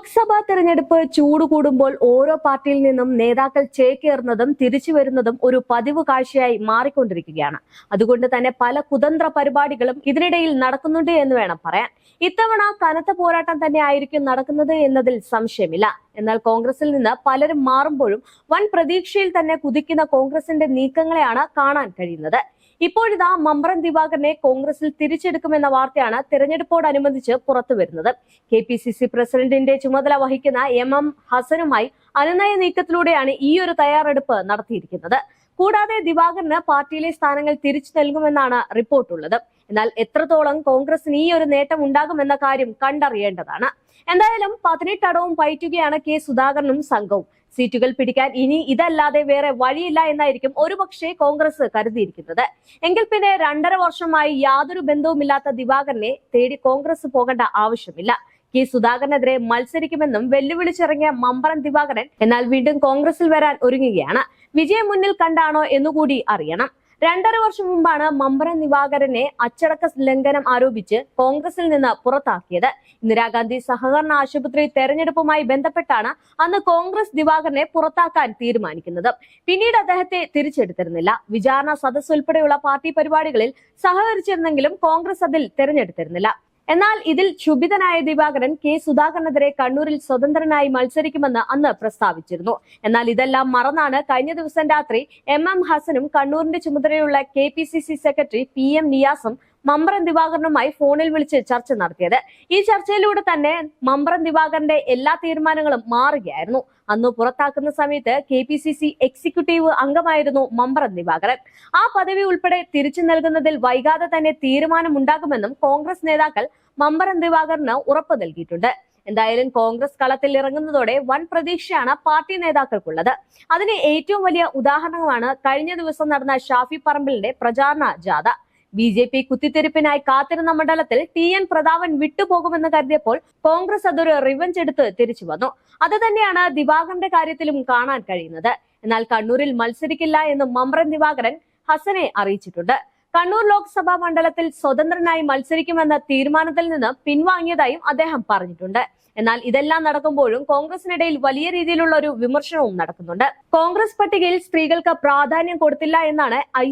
ലോക്സഭാ തെരഞ്ഞെടുപ്പ് ചൂട് കൂടുമ്പോൾ ഓരോ പാർട്ടിയിൽ നിന്നും നേതാക്കൾ ചേക്കേറുന്നതും തിരിച്ചു വരുന്നതും ഒരു പതിവ് കാഴ്ചയായി മാറിക്കൊണ്ടിരിക്കുകയാണ്. അതുകൊണ്ട് തന്നെ പല കുതന്ത്ര പരിപാടികളും ഇതിനിടയിൽ നടക്കുന്നുണ്ട് എന്ന് വേണം പറയാൻ. ഇത്തവണ കനത്ത പോരാട്ടം തന്നെ ആയിരിക്കും നടക്കുന്നത് എന്നതിൽ സംശയമില്ല. എന്നാൽ കോൺഗ്രസിൽ നിന്ന് പലരും മാറുമ്പോഴും വൻ പ്രതീക്ഷയിൽ തന്നെ കുതിക്കുന്ന കോൺഗ്രസിന്റെ നീക്കങ്ങളെയാണ് കാണാൻ കഴിയുന്നത്. ഇപ്പോഴിതാ മമ്പ്രം ദിവാകരനെ കോൺഗ്രസിൽ തിരിച്ചെടുക്കുമെന്ന വാർത്തയാണ് തെരഞ്ഞെടുപ്പോടനുബന്ധിച്ച് പുറത്തു വരുന്നത്. കെ പി സി സി പ്രസിഡന്റിന്റെ ചുമതല വഹിക്കുന്ന എം എം ഹസനുമായി അനുനയ നീക്കത്തിലൂടെയാണ് ഈ ഒരു തയ്യാറെടുപ്പ് നടത്തിയിരിക്കുന്നത്. കൂടാതെ ദിവാകരന് പാർട്ടിയിലെ സ്ഥാനങ്ങൾ തിരിച്ചു നൽകുമെന്നാണ് റിപ്പോർട്ടുള്ളത്. എന്നാൽ എത്രത്തോളം കോൺഗ്രസിന് ഈ ഒരു നേട്ടം ഉണ്ടാകുമെന്ന കാര്യം കണ്ടറിയേണ്ടതാണ്. എന്തായാലും പതിനെട്ടടവും പയറ്റുകയാണ് കെ സുധാകരനും സംഘവും. സീറ്റുകൾ പിടിക്കാൻ ഇനി ഇതല്ലാതെ വേറെ വഴിയില്ല എന്നായിരിക്കും ഒരുപക്ഷെ കോൺഗ്രസ് കരുതിയിരിക്കുന്നത്. എങ്കിൽ പിന്നെ രണ്ടര വർഷമായി യാതൊരു ബന്ധവുമില്ലാത്ത ദിവാകരനെ തേടി കോൺഗ്രസ് പോകേണ്ട ആവശ്യമില്ല. കെ സുധാകരനെതിരെ മത്സരിക്കുമെന്നും വെല്ലുവിളിച്ചിറങ്ങിയ മമ്പറം ദിവാകരൻ എന്നാൽ വീണ്ടും കോൺഗ്രസിൽ വരാൻ ഒരുങ്ങുകയാണ്. വിജയം മുന്നിൽ കണ്ടാണോ എന്നുകൂടി അറിയണം. രണ്ടര വർഷം മുമ്പാണ് മമ്പറം ദിവാകരനെ അച്ചടക്ക ലംഘനം ആരോപിച്ച് കോൺഗ്രസിൽ നിന്ന് പുറത്താക്കിയത്. ഇന്ദിരാഗാന്ധി സഹകരണ ആശുപത്രി തെരഞ്ഞെടുപ്പുമായി ബന്ധപ്പെട്ടാണ് അന്ന് കോൺഗ്രസ് ദിവാകരനെ പുറത്താക്കാൻ തീരുമാനിക്കുന്നത്. പിന്നീട് അദ്ദേഹത്തെ തിരിച്ചെടുത്തിരുന്നില്ല. വിചാരണ സദസ് ഉൾപ്പെടെയുള്ള പാർട്ടി പരിപാടികളിൽ സഹകരിച്ചിരുന്നെങ്കിലും കോൺഗ്രസ് അതിൽ തിരഞ്ഞെടുത്തിരുന്നില്ല. എന്നാൽ ഇതിൽ ക്ഷുഭിതനായ ദിവാകരൻ കെ സുധാകരനെതിരെ കണ്ണൂരിൽ സ്വതന്ത്രനായി മത്സരിക്കുമെന്ന് അന്ന് പ്രസ്താവിച്ചിരുന്നു. എന്നാൽ ഇതെല്ലാം മറന്നാണ് കഴിഞ്ഞ ദിവസം രാത്രി എം എം ഹസനും കണ്ണൂരിന്റെ ചുമതലയുള്ള കെ സെക്രട്ടറി പി നിയാസും മമ്പ്രം ദിവാകരനുമായി ഫോണിൽ വിളിച്ച് ചർച്ച നടത്തിയത്. ഈ ചർച്ചയിലൂടെ തന്നെ മമ്പ്രം ദിവാകരന്റെ എല്ലാ തീരുമാനങ്ങളും മാറുകയായിരുന്നു. അന്ന് പുറത്താക്കുന്ന സമയത്ത് K P C C executive അംഗമായിരുന്നു മമ്പ്രം ദിവാകരൻ. ആ പദവി ഉൾപ്പെടെ തിരിച്ചു നൽകുന്നതിൽ വൈകാതെ തന്നെ തീരുമാനമുണ്ടാകുമെന്നും കോൺഗ്രസ് നേതാക്കൾ മമ്പറം ദിവാകരന് ഉറപ്പ് നൽകിയിട്ടുണ്ട്. എന്തായാലും കോൺഗ്രസ് കളത്തിൽ ഇറങ്ങുന്നതോടെ വൻ പ്രതീക്ഷയാണ് പാർട്ടി നേതാക്കൾക്കുള്ളത്. അതിന് ഏറ്റവും വലിയ ഉദാഹരണമാണ് കഴിഞ്ഞ ദിവസം നടന്ന ഷാഫി പറമ്പിലിന്റെ പ്രചാരണ ജാഥ. ബി ജെ പി കുത്തിത്തിരിപ്പിനായി കാത്തിരുന്ന മണ്ഡലത്തിൽ ടി എൻ പ്രതാപൻ വിട്ടുപോകുമെന്ന് കരുതിയപ്പോൾ കോൺഗ്രസ് അതൊരു റിവഞ്ച് എടുത്ത് തിരിച്ചു വന്നു. അത് തന്നെയാണ് ദിവാകരന്റെ കാര്യത്തിലും കാണാൻ കഴിയുന്നത്. എന്നാൽ കണ്ണൂരിൽ മത്സരിക്കില്ല എന്ന് മമ്രൻ ദിവാകരൻ ഹസനെ അറിയിച്ചിട്ടുണ്ട്. കണ്ണൂർ ലോക്സഭാ മണ്ഡലത്തിൽ സ്വതന്ത്രനായി മത്സരിക്കുമെന്ന തീരുമാനത്തിൽ നിന്ന് പിൻവാങ്ങിയതായും അദ്ദേഹം പറഞ്ഞിട്ടുണ്ട്. എന്നാൽ ഇതെല്ലാം നടക്കുമ്പോഴും കോൺഗ്രസിനിടയിൽ വലിയ രീതിയിലുള്ള ഒരു വിമർശനവും നടക്കുന്നുണ്ട്. കോൺഗ്രസ് പട്ടികയിൽ സ്ത്രീകൾക്ക് പ്രാധാന്യം കൊടുത്തില്ല എന്നാണ് ഐ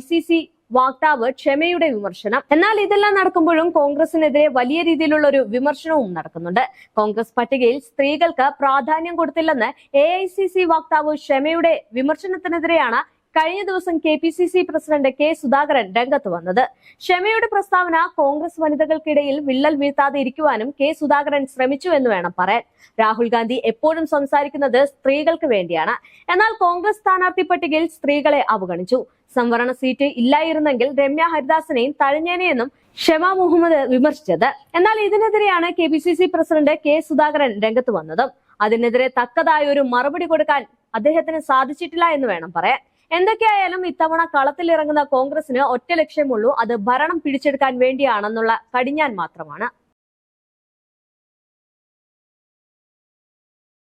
വാക്താവ് ക്ഷമയുടെ വിമർശനം. എന്നാൽ ഇതെല്ലാം നടക്കുമ്പോഴും കോൺഗ്രസിനെതിരെ വലിയ രീതിയിലുള്ള ഒരു വിമർശനവും നടക്കുന്നുണ്ട്. കോൺഗ്രസ് പട്ടികയിൽ സ്ത്രീകൾക്ക് പ്രാധാന്യം കൊടുത്തില്ലെന്ന് എ വാക്താവ് ക്ഷമയുടെ വിമർശനത്തിനെതിരെയാണ് കഴിഞ്ഞ ദിവസം K P C C president K Sudhakaran രംഗത്ത് വന്നത്. ക്ഷമയുടെ പ്രസ്താവന കോൺഗ്രസ് വനിതകൾക്കിടയിൽ വിള്ളൽ വീഴ്ത്താതെ ഇരിക്കുവാനും കെ സുധാകരൻ ശ്രമിച്ചു എന്ന് വേണം പറയാൻ. രാഹുൽ ഗാന്ധി എപ്പോഴും സംസാരിക്കുന്നത് സ്ത്രീകൾക്ക് വേണ്ടിയാണ്. എന്നാൽ കോൺഗ്രസ് സ്ഥാനാർത്ഥി പട്ടികയിൽ സ്ത്രീകളെ അവഗണിച്ചു. സംവരണ സീറ്റ് ഇല്ലായിരുന്നെങ്കിൽ രമ്യ ഹരിദാസിനെയും തഴഞ്ഞേനെയെന്നും ഷമ മുഹമ്മദ് വിമർശിച്ചത്. എന്നാൽ ഇതിനെതിരെയാണ് K P C C president K Sudhakaran രംഗത്ത് വന്നത്. അതിനെതിരെ തക്കതായ ഒരു മറുപടി കൊടുക്കാൻ അദ്ദേഹത്തിന് സാധിച്ചിട്ടില്ല എന്ന് വേണം പറയാൻ. എന്തൊക്കെയായാലും ഇത്തവണ കളത്തിലിറങ്ങുന്ന കോൺഗ്രസിന് ഒറ്റ ലക്ഷ്യമുള്ളൂ അത് ഭരണം പിടിച്ചെടുക്കാൻ വേണ്ടിയാണെന്നുള്ള കടിഞ്ഞാൻ മാത്രമാണ്.